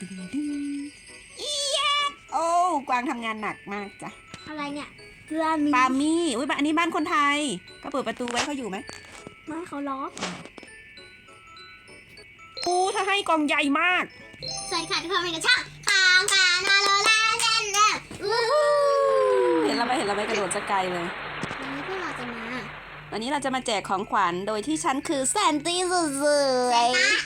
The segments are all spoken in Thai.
ตึงดึงอีแยะโอ้กวางทำงานหนักมากจ้ะอะไรเนี่ยเกลือมีปามี่อุ้ยบ้านอันนี้บ้านคนไทย ก็เปิดประตูไว้เขาอยู่ไหมไม่เขาล็อกอู้ถ้าให้กล่องใหญ่มากสวัสดีค่ะทุกคนเป็นกันช่างขางขานาโลลาเจนเดอร์อู้หูเห็นเราไหมเห็นเราไหมกระโดดสกไกลเลยวันนี้พวกเราจะมาวันนี้เราจะมาแจกของขวัญโดยที่ฉันคือแซนตี้สุด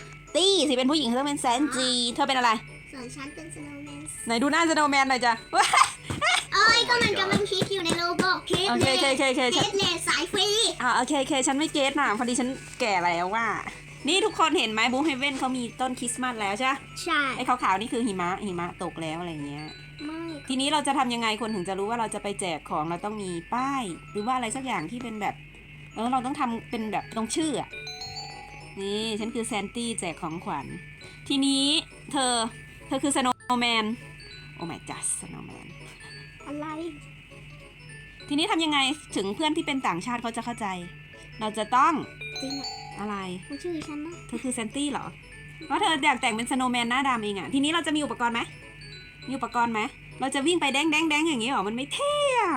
ๆ ตี้สิเป็นผู้หญิงเธอเป็นแซนจี เธอเป็นอะไร ส่วนฉันเป็นสโนว์แมนไหนดูหน้าสโนว์แมนหน่อยจ้ะเอ้ยก็มันกำลังคิดอยู่ในโลโก้คิดโอเลเคยโอเคโอเคโอเคคิดเลยสายฟรีอ่าโอเคโอเคฉันไม่เก็ตน่ะพอดีฉันแก่แล้วว่า นี่ทุกคนเห็นไหมบูเฮเว่นเขามีต้นคริสต์มาสแล้วใช่ปะใช่ไอ้ขาวๆนี่คือหิมะหิมะตกแล้วอะไรเงี้ย ไม่ทีนี้เราจะทำยังไงคนถึงจะรู้ว่าเราจะไปแจกของเราต้องมีป้าย หรือว่าอะไรสักอย่างที่เป็นแบบเออเราต้องทำเป็นแบบตรงชื่ออะ นี่ ฉันคือแซนตี้แจกของขวัญ ทีนี้เธอ เธอคือสโนว์แมน โอ้ my god สโนว์แมน อะไร ทีนี้ทำยังไงถึงเพื่อนที่เป็นต่างชาติเขาจะเข้าใจ เราจะต้องจริงอะอะไร มันชื่อฉันนะเธอคือแซนตี้เหรอเพราะเธออยากแต่งเป็นสโนว์แมนหน้าดำเองอะทีนี้เราจะมีอุปกรณ์ไหมมีอุปกรณ์ไหมเราจะวิ่งไปแดงแดงแดงอย่างนี้หรอ มันไม่เท่อะ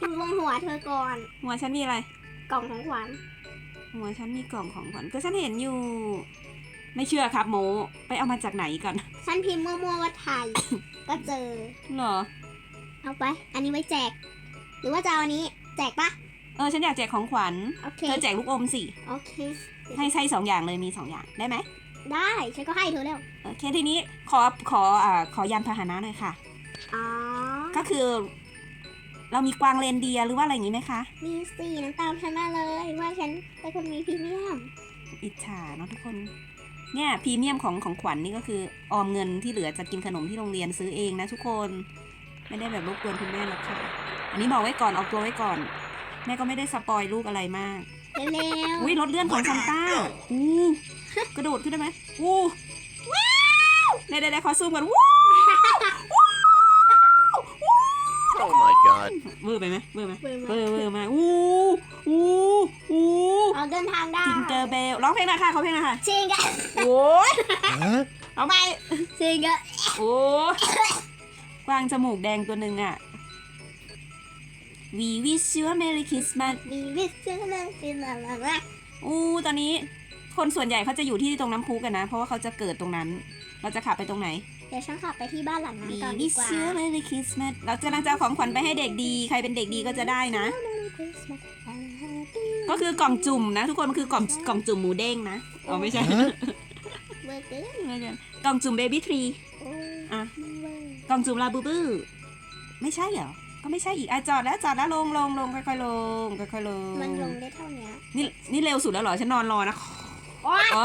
ดูบนหัวเธอก่อน หัวฉันมีอะไร กล่องของขวัญ หัวฉันมีกล่องของขวัญก็ฉันเห็นอยู่ ไม่เชื่อครับโมไปเอามาจากไหนก่อนฉันพิมพ์มั่วๆว่าไทย ก็เจอ เหรอ เอาไป อันนี้ไว้แจก หรือว่าจะเอาอันนี้ แจกปะเออฉันอยากแจกของขวัญโอเค เธอแจกลูกอมสิ โอเค ให้ใช่สองอย่างเลยมีสองอย่างได้ไหมได้ฉันก็ให้เธอแล้ว โอเคทีนี้ขอขออ่าขอยานพาหนะหน่อยค่ะ อ๋อ ก็คือ เรามีกวางเรนเดียร์หรือว่าอะไรอย่างนี้ไหมคะ มีสี่น้ำตามฉันมาเลยว่าฉันเป็นคนมีพรีเมียม อิจฉาเนาะทุกคน เนี่ยพรีเมียมของของขวัญนี่ก็คือออมเงินที่เหลือจะกินขนมที่โรงเรียนซื้อเองนะทุกคน ไม่ได้แบบรบกวนคุณแม่หรอกค่ะ อันนี้บอกไว้ก่อนออกตัวไว้ก่อน แม่ก็ไม่ได้สปอยลูกอะไรมากเร็วอุ้ยรถเลื่อนของซันต้าอู้กระโดดขึ้นได้ไหมอู้ว้าวได้ได้ได้ขอซูมก่อนว้ Oh my god. เวอร์ไปไหมเวอร์ไหมๆเบิ่งเวมาอร์เวอร์มากอู้อู้อู้เอาเดินทางได้จิงเจอเบลร้องเพลงหน่อยค่ะขอเพลงหน่อยค่ะชิงกะโอ้ย Huh? เอาไปชิงกะโอ้กวางจมูกแดงตัวหนึ่งอะ We wish you a merry Christmas มีวิสเซอร์เลนลาลาลาอู้ตอนนี้คนส่วนใหญ่เขาจะอยู่ที่ตรงน้ำพุกันนะ เพราะว่าเขาจะเกิดตรงนั้น เราจะขับไปตรงไหนเดี๋ยวฉันขับไปที่บ้านหลังนั้น We ก่อนดี wish กว่า you a merry Christmas เราจะกำลังจะเอาของขวัญไปให้เด็กดี ใครเป็นเด็กดีก็จะได้นะก็คือกล่องจุ่มนะ ทุกคนมันคือกล่องกล่องจุ่มหมูเด้งนะอ๋อไม่ใช่ Huh? เบอร์เกอร์ไม่ใช่กล่องจุ่มเบบี้ทรีโอ้ยอะมันเวอร์กล่องจุ่มลาบูบูไม่ใช่เหรอ ก็ไม่ใช่อีกอะจอดแล้วจอดแล้วลงลงลงค่อยๆลงค่อยๆลงมันลงได้เท่าเนี้ยนี่นี่เร็วสุดแล้วเหรอฉันนอนรอนะ โอ๊ย อ๋อ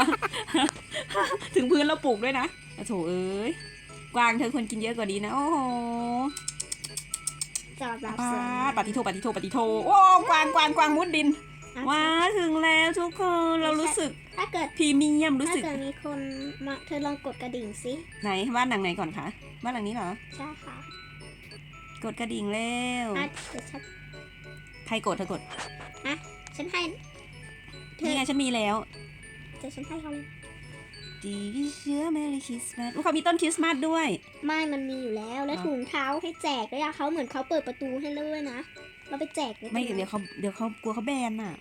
ถึงพื้นเราปลูกด้วยนะโอ้โถเอ้ย กวางเธอควรกินเยอะกว่านี้นะ โอ้โหจอดแบบปาสวยดปฏิโทปฏิโทปฏิโท โอ้กวางกวางกวางมุดดินอะว้าถึงแล้วทุกคนเรารู้สึกถ้าเกิดพรีเมียมรู้ถ้าสึกเกิดมีคนมาเธอลองกดกระดิ่งสิ ไหนบ้านหลังไหนก่อนคะ บ้านหลังนี้เหรอ ใช่ค่ะ กดกระดิ่งเร็วอะเดี๋ยวฉันใครกดเธอกดฉันให้เธอนี่ไงฉันมีแล้วเดี๋ยวฉันให้เขาเลย ดีวิเชื้อเมรี่คริสต์มาสเขามีต้นคริสต์มาสด้วย ไม่มันมีอยู่แล้ว แล้วอ๋อถุงเท้าให้แจกด้วยอะเขาเหมือนเขาเปิดประตูให้เลยนะ เราไปแจกเลยไม่เดี๋ยวเขาเดี๋ยวเขากลัวเขาแบนน่ะ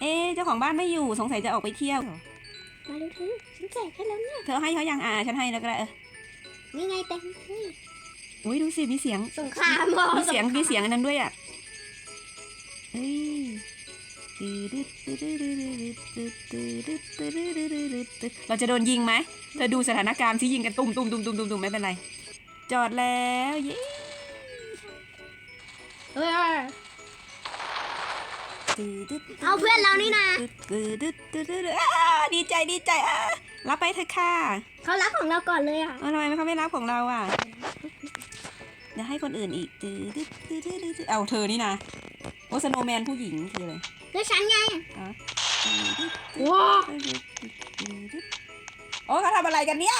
เอ๊ะเจ้าของบ้านไม่อยู่สงสัยจะออกไปเที่ยว มาเร็วเธอฉันแจกให้แล้วเนี่ย เธอให้เขายังอ่าฉันให้แล้วก็ได้เออนี่ไงเต็มเฮ้ยอุ้ยดูสิมีเสียงสงครามเหรอมีเสียงครามมีเสียงอันนั้นด้วยอะเฮ้ย เราจะโดนยิงไหม เธอดูสถานการณ์ที่ยิงกันตุ้มตุ้มตุ้มตุ้มตุ้มตุ้มไม่เป็นไร จอดแล้วเย้เฮ้ยเอาเพื่อนเรานี่นะอ่าดีใจดีใจอะรับไปเถอะค่ะ เขารับของเราก่อนเลยอะเออทำไมเขาไม่รับของเราอะเดี๋ยวให้คนอื่นอีกเอาเธอนี่นะโอสโนแมนผู้หญิงคืออะไร ก็ฉันไงว้าโอ้เขาทำอะไรกันเนี่ย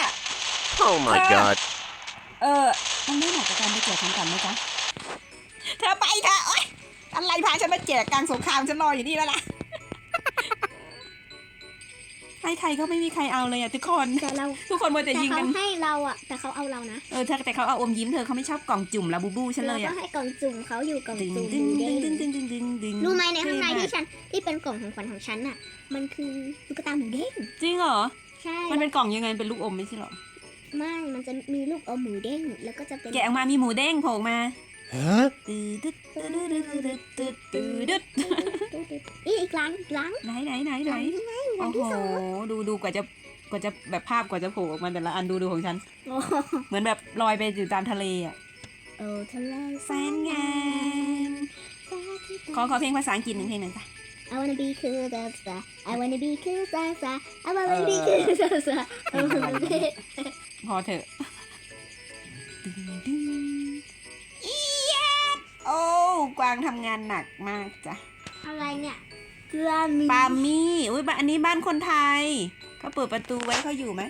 Oh my god. เออมันไม่เหมาะกับการไปแจกของขวัญไหมจ๊ะเธอไปเถอะโอ๊ยอะไรพาฉันมาแจกกลางสงครามฉันรออยู่นี่แล้วล่ะ ใครให้ใครก็ไม่มีใครเอาเลยอะทุกคนแต่เราทุกคนมัวแต่แต่ยิงเขากันให้เราอะแต่เขาเอาเรานะเออถ้าแต่เขาเอาอมยิ้มเธอเขาไม่ชอบกล่องจุ่มลาบูบูฉันเลยเราอะก็ให้กล่องจุ่มเขาอยู่กล่องดึงจุ่มดึงหมูดึเด้งงดึงดึงดึงดึงดึงรู้ไหมในข้างในเท่มกที่ฉันที่เป็นกล่องของขวัญของฉันน่ะ มันคือตุ๊กตาหมูเด้งจริงเหรอใช่มันเป็นกล่องยังไงเป็นลูกอมไม่ใช่เหรอไม่มันจะมีลูกอมหมูเด้งแล้วก็จะเป็นแกะออกมามีหมูเด้งโผล่ออกมา Huh? ตืดตึ๊ดตืดตึ๊ดตึ๊ดตึ๊ดตืดตึ๊ด อีอีกหลังอีกหลังไหนไหนไหนไหนหลัโอ้งโหที่สองดูดูกว่าจะกว่าจะแบบภาพกว่าจะโผล่ออกมาแต่ละอันดูดูของฉัน โอ้เหมือนแบบลอยไปอยู่ตามทะเลอะโอ้ทะเลแสนงามขอขอเพลงภาษาอังกฤษหนึ่งเพลงหนึ่งจ้ะ I wanna be cool da da I wanna be cool da da I wanna be cool da da I wanna be พอเถอะดึงดึงอีแยดโอ้กวางทำงานหนักมากจ้ะ อะไรเนี่ยเกลือมีปามี่อุ้ยบ้านอันนี้บ้านคนไทยเขาเปิดประตูไว้เขาอยู่ไหม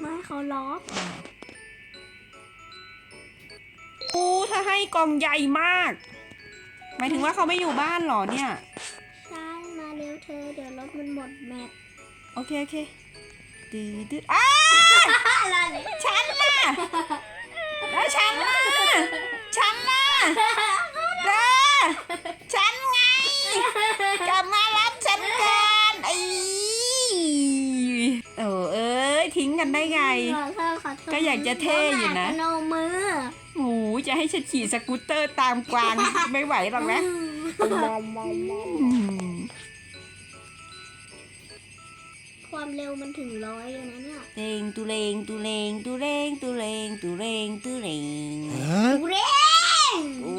ไม่เขาล็อกโอ้ถ้าให้กล่องใหญ่มาก หมายถึงว่าเขาไม่อยู่บ้านเหรอเนี่ย ใช่มาเร็วเธอเดี๋ยวรถมันหมดแมปโอเคโอเคดืดดืดอ้าอะไรเนี่ยฉันน่ะแล้วฉันน่ะ ได้ไงขอโทษขอโทษก็อยากจะเท่อยู่นะโนมือโอ้โหจะให้ฉันขี่สกูตเตอร์ตามกวางไม่ไหวหรอกนะอืมความเร็วมันถึงร้อยเลยนะเนี่ยเตงตุเลงตุเลงตุเลงตุเลงตุเลงตุเลง Huh? ดูเร่งโอ้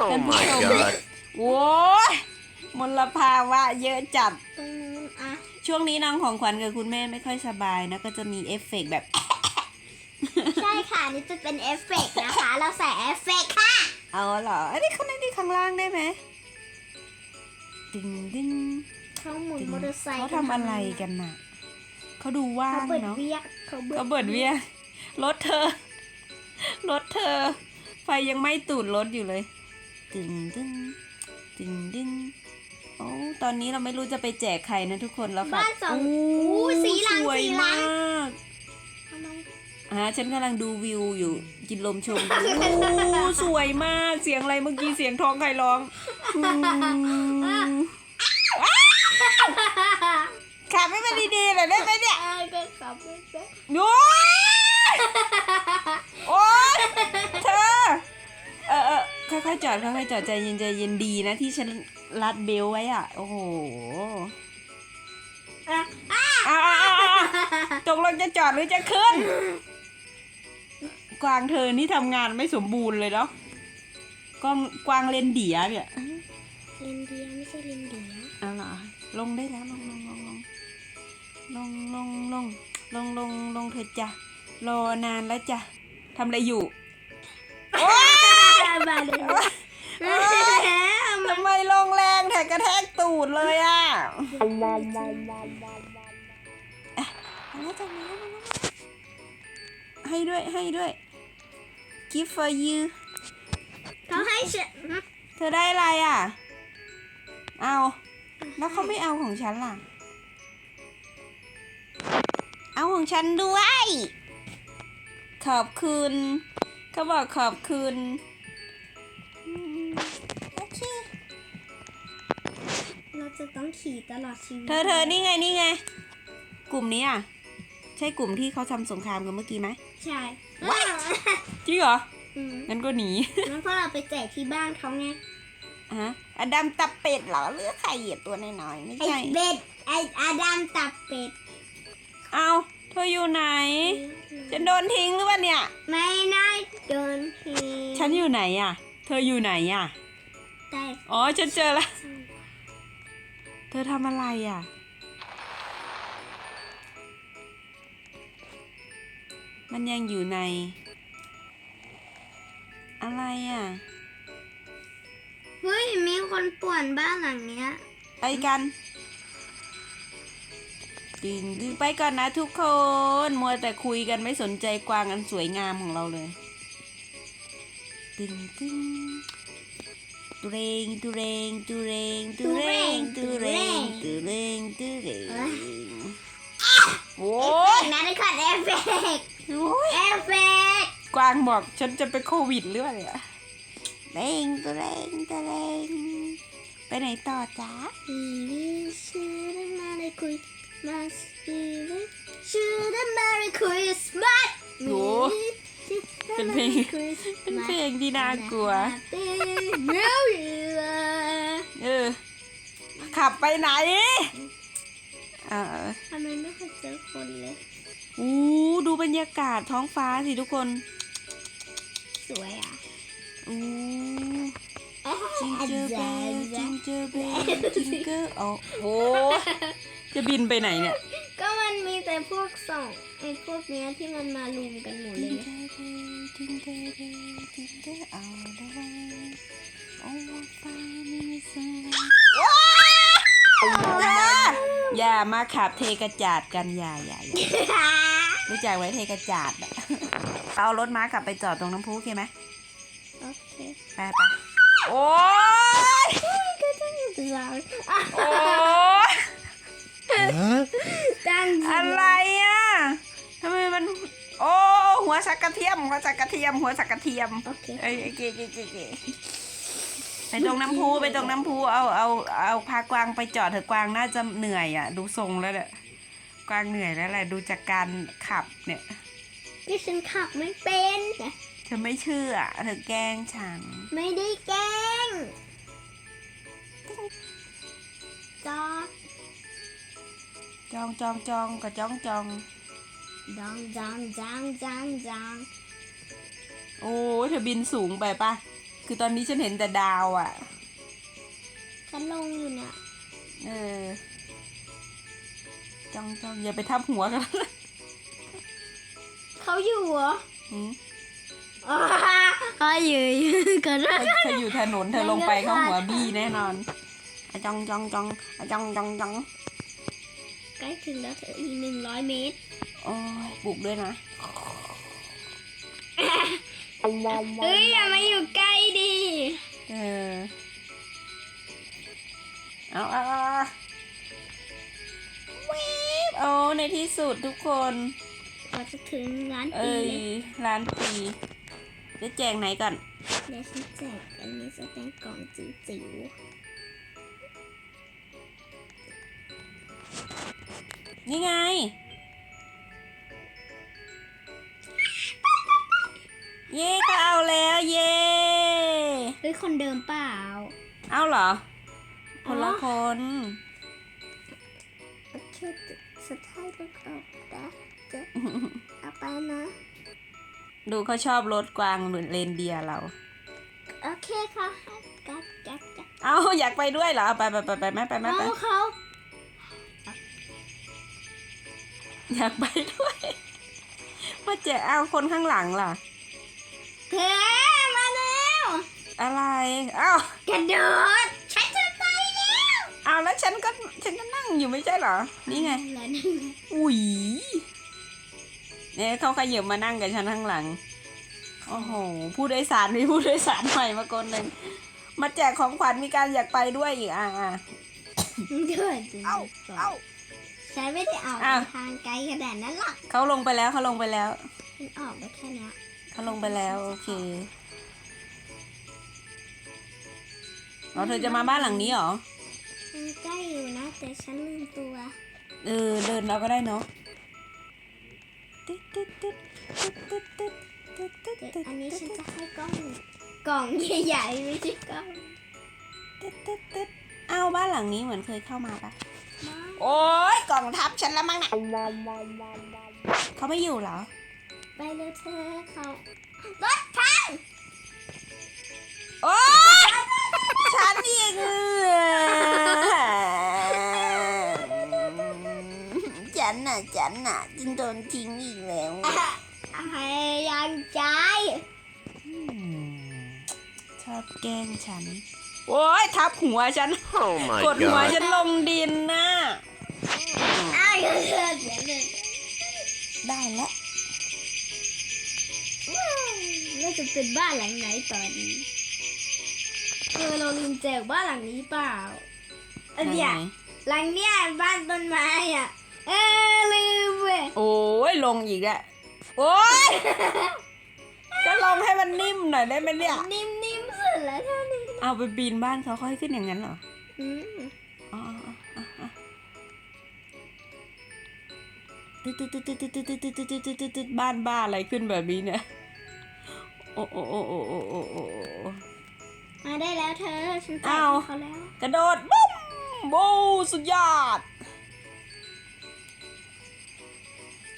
Oh Can my we- god. โว้ยมลภาวะเยอะจัดตรงนู้นอะ ช่วงนี้น้องของขวัญกับคุณแม่ไม่ค่อยสบายนะก็จะมีเอฟเฟกต์แบบ ใช่ค่ะนี่จะเป็นเอฟเฟกต์นะคะ เราใส่เอฟเฟกต์ค่ะเอาเหรออันนี้เขาในที่ข้างล่างได้ไหมดึงดึงเขาหมุนดึงมอเตอร์ไซค์เขาทำอะไรกันน่ะเขาดูว่างเขาเบิดเนาะเวียกเขาเบิดเขาเบิดเวียรถเธอรถเธอ ไฟยังไม่ตูดรถอยู่เลย ดึงดึงดึงดึง โอ้ตอนนี้เราไม่รู้จะไปแจกใครนะทุกคนแล้วค่ะบ้านสองโอู้สีหลังสวยสีหลัมางกทำไมอ่าฉันกำลังดูวิวอยู่ กินลมชมวิวโอ้สวยมาก เสียงอะไรเมื่อกี้เสียงท้องใครร้องอืมขับไม่เป็นดีๆเลยได้ไหมเนี่ย เออก็ขับไม่เป็นโอ้ยโอ๊ยเธอ เออเออ ค่อยๆจอดค่อยๆจอดใจเย็นใจเย็นดีนะที่ฉันรัดเบลต์ไว้อะ โอ้โหอะอ้าวอ้าวอ้าวอ้าวตกลงจะจอดหรือจะขึ้น กวางเธอนี่ทำงานไม่สมบูรณ์เลยเนาะกวางกวางเลนเดียเนี่ยเลนเดียไม่ใช่เลนเดียเอาล่ะลงได้แล้วลงลงลงลงลงลงลงลงลงลงเธอะจ้ะรอนานแล้วจ้ะทำอะไรอยู่ มาเลยทำไมลงแรงแถกกระแทกตูดเลยอะเอาแล้วจ้ะมาแล้วมาแล้วให้ด้วยให้ด้วย give for you เขาให้ฉันเธอได้อะไรอะ เอา แล้วเขาไม่เอาของฉันล่ะ เอาของฉันด้วย ขอบคุณ เขาบอกขอบคุณ จะต้องขี่ตลอดชีวิตเธอเธอนี่ไงนี่ไง กลุ่มนี้อะ ใช่กลุ่มที่เขาทำสงครามกันเมื่อกี้ไหมใช่จริงเหรอ อืมงั้นก็หนี งั้นพอเราไปแจกที่บ้านเขาไงฮะอดัมตับเป็ดเหรอเลือกไข่เหยียบตัวน้อยๆไม่ไอ้ใช่ เบ็ดไอ้อาดัมตับเป็ดเอาเธออยู่ไหน ฉันโดนทิ้งหรือเปล่าเนี่ย ไม่น่าโดนทีฉันอยู่ไหนอะ เธออยู่ไหนอะแต่อ๋อฉันเจอแล้ว เธอทำอะไรอะ มันยังอยู่ใน อะไรอะ เฮ้ย มีคนป่วนบ้านหลังเนี้ย ไปกันดึงดึงไปก่อนนะทุกคน มัวแต่คุยกันไม่สนใจกวางอันสวยงามของเราเลยดึงดึง ตุเรงตุเรงตุเรงตุเรงตุเรงตุเรงตุเรงโอ้ยนั่นคือเอฟเฟกต์โอ้ยเอฟเฟกต์กวางบอกฉันจะเป็นโควิดหรืออะไรอะเรงตุเรงตุเรงไปไหนต่อจ๊ะชื่อมาเลยคุยมาสิชื่อมาเลยคุยสมาร์ทโห เป็นเพลง เป็นเพลงที่น่ากลัว เออ ขับไปไหนเออทำไมไม่เคยเจอคนเลยอู้ดูบรรยากาศท้องฟ้าสิทุกคน สวยอะอู้จิงเจอเบลจิงเจอเบลจิงเกอร์อ๋อโอ้จะบินไปไหนเนี่ย ก็มันมีแต่พวกสองไอ้พวกเนี้ยที่มันมารุมกันหมดเลจิงยเจอเบลจิงเกอร์เบลจิงเกอร์เอาละไว้โอ้ฟ้ามีสวรรค์อย่ามาขับเทกระจาดกันอย่าอย่าอย่ารู้จักไว้เทกระจาดอะเอารถม้ากลับไปจอดตรงน้ำพุโอเคไหมโอเคไปไปโอ้ยก็จะอยู่ตลอดโอ้ยตั้งอะไรอะ หัวสักกระเทียมหัวสักกระเทียม หัวสักกระเทียมโอเคเอ้ยเก๋เก๋เก๋เก๋ไปตรงน้ำพุไปตรงน้ำพุเอาเอาเอาพากวางไปจอดเถอะกวางน่าจะเหนื่อยอะ ดูทรงแล้วแหละกวางเหนื่อยแล้วแหละดูจากการขับเนี่ยที่ฉันขับไม่เป็นเธอไม่เชื่อเธอแกล้งฉันไม่ได้แกล้งจอดจองจองจองกับจองจอง ดองจองจองจองจองโอ้ยเธอบินสูงไปปะคือตอนนี้ฉันเห็นแต่ดาวอะ ฉันลงอยู่เนี่ย เออจองจองอย่าไปทับหัวกันเขาอยู่เหรอหืมเขาอยู่ก็ได้เธอเธออยู่ถนนเธอลงไปเข้าหัวบี้แน่นอนอะจองจองจองอะจองจองจองใกล้ถึงแล้วเธออีกหนึ่งร้อยเมตรโอ้ยปลุกด้วยนะเฮ้ยอย่ามาอยู่ใกล้ดิเออเอาเอาเอาวีบโอ้ในที่สุดทุกคนพอจะถึงร้านเอ้ปียเลยร้านปีจะแจกไหนก่อนเดี๋ยวฉันแจกอันนี้จะเป็นกล่องจิ๋วนี่ไง เย่ก็เอาแล้วเย่ๆเฮ้ยคนเดิมเปล่า เอาเหรอ คนละคนโอเคสุดท้ายก็เอาแต่จะเอาไปนะ ดูเขาชอบรถกวางเลนเดียร์เรา โอเคค่ะกัดกัดกัดเอาอยากไปด้วยเหรอเอาไปไปไปไปไหมไปไหมไปเอาเขาอยากไปด้วยมาแจกเอาคนข้างหลังล่ะ เธอมาแล้วอะไรเอากระโดดฉันจะไปแล้วเอาแล้วฉันก็ฉันก็นั่งอยู่ไม่ใช่เหรอ นี่ไงแล้วนั่นไง อุ้ยเนี่ยเขาขยับมานั่งกับฉันข้างหลัง โอ้โห ผู้โดยสารมีผู้โดยสารใหม่มาคนหนึ่งมาแจกของขวัญมีการอยากไปด้วยอีกอะอะเดินจริงเอาก่อนเอาฉันไม่ได้ออกอ้าวทางไกลขนาดนั้นหรอกเขาลงไปแล้วเขาลงไปแล้วฉันออกได้แค่เนี้ย เขาลงไปแล้ว โอเคอ๋อเธอจะมาบ้านหลังนี้เหรอมันใกล้อยู่นะ แต่ฉันลืมตัว เออ เดินเราก็ได้เนาะตึ๊ดตึ๊ดตึ๊ดตึ๊ดตึ๊ดตึ๊ดตึ๊ดตึ๊ดเดี๋ยวอันนี้ฉันจะให้กล้องกล่องใหญ่ๆไม่ใช่กล้องตึ๊ดตึ๊ดตึ๊ดเอาบ้านหลังนี้เหมือนเคยเข้ามาปะมาโอ๊ยกล่องทับฉันแล้วมั้งนะเขาไม่อยู่เหรอ ไปเร็วเธอเขารถพังโอ๊ยฉันอีกฉันน่ะฉันน่ะจึงโดนทิ้งอีกแล้วพยายามใจชอบแกล้งฉัน โอ๊ยทับหัวฉัน Oh my กดหัว god. ฉันลงดินน่ะ เราจะเป็นบ้านหลังไหนตอนนี้เออเราลืมแจกบ้านหลังนี้เปล่าอันไหนเนี้ยไหนหลังเนี้ยบ้านต้นไม้อะ เออลืมเว้ยโอ้ยลงอีกแล้วโอ้ยจะลงให้มันนิ่มหน่อยได้ไหมเนี่ยนิ่มๆสุดแล้วเท่านี้เอาไปปีนบ้านเขาค่อยขึ้นอย่างนั้นเหรออืมอ๋ออ๋ออ๋ออ๋อตึ๊ดตึ๊ดตึ๊ดตึ๊ดตึ๊ดตึ๊ดตึ๊ดตึ๊ดตึ๊ดตึ๊ดตึ๊ดบ้านบ้าอะไรขึ้นแบบนี้เนี่ย โอ้โอ้โอ้โอ้โอ้โอ้โอ้มาได้แล้วเธอ ฉันจ่ายเขาแล้ว กระโดดบุ้มบูสุดยอด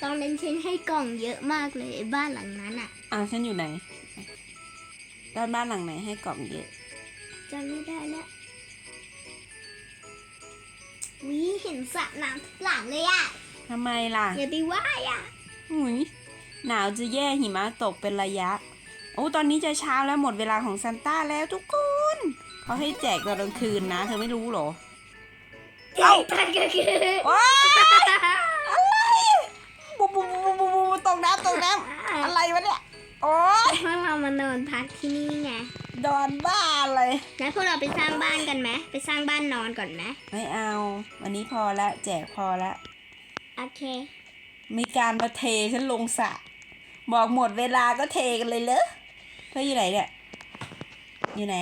ตอนเล่นเชนให้กล่องเยอะมากเลยบ้านหลังนั้นอะอ้าวฉันอยู่ไหนด้านบ้านหลังไหนให้กล่องเยอะจำไม่ได้แล้ววิเห็นสระน้ำทุกหลังเลยอะทำไมล่ะอย่าไปว่ายอะหุยหนาวจะแย่หิมะตกเป็นระยะ โอ้ตอนนี้จะเช้าแล้วหมดเวลาของซานต้าแล้วทุกคนเขาให้แจกตอนกลางคืนนะ เธอไม่รู้เหรอเอ้าทันก็คือว้ายอะไรบูบูบูบูบูบูตกน้ำตกน้ำอะไรวะเนี่ยโอ๊ยเพราะเรามานอนพักที่นี่ไงดอนบ้าเลยงั้นพวกเราไปสร้างบ้านกันไหมไปสร้างบ้านนอนก่อนไหมไม่เอา วันนี้พอละ แจกพอละโอเค มีการมาเทฉันลงสระบอกหมดเวลาก็เทกันเลยเหรอ เธออยู่ไหนเนี่ย อยู่ไหน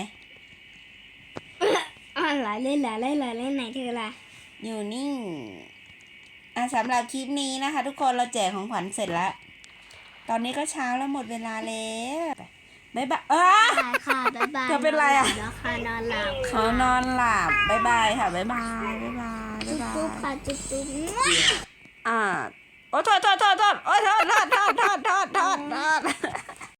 อ๋อเหรอเล่นเหรอเล่นเหรอเล่นไหนเธอล่ะ อยู่นิ่งอะสำหรับคลิปนี้นะคะ ทุกคนเราแจกของขวัญเสร็จแล้ว ตอนนี้ก็เช้าแล้วหมดเวลาแล้วบ๊ายบายอ้าบายค่ะบ๊ายบายเธอเป็นไรอะ แล้วค่ะนอนหลับขอนอนหลับบ๊ายบายค่ะบ๊ายบายบ๊ายบายบ๊ายบายจุ๊บค่ะจุ๊บจุ๊บอ่าโอ้โทษโทษโทษโทษโอ้ยโทษโทษโทษโทษโทษโทษโทษ